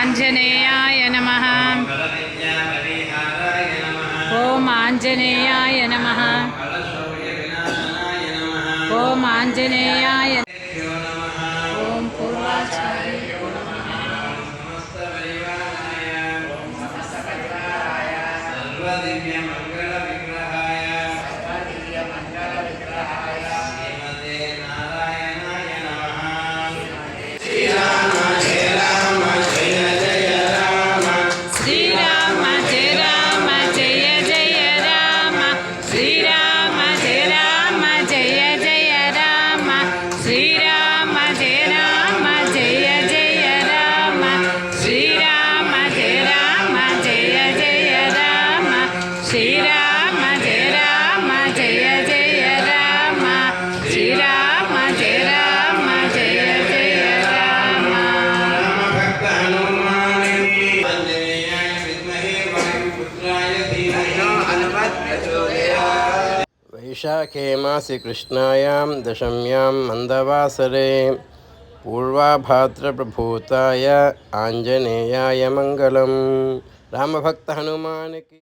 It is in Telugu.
ఆంజనేయాయ నమ. ఓం ఆంజనేయాయ నమ. ఓం ఆంజనేయాయ ఓం పూర్వాచార్య సర్వదివ్య మంగళ విగ్రహాయ. సర్వదివ్య మంగళ విగ్రహాయ. వైశాఖే మాసి కృష్ణాయాం దశమ్యాం మందవాసరే పూర్వాభాద్రప్రభూతాయ ఆంజనేయాయ మంగళం రామభక్త హనుమానికి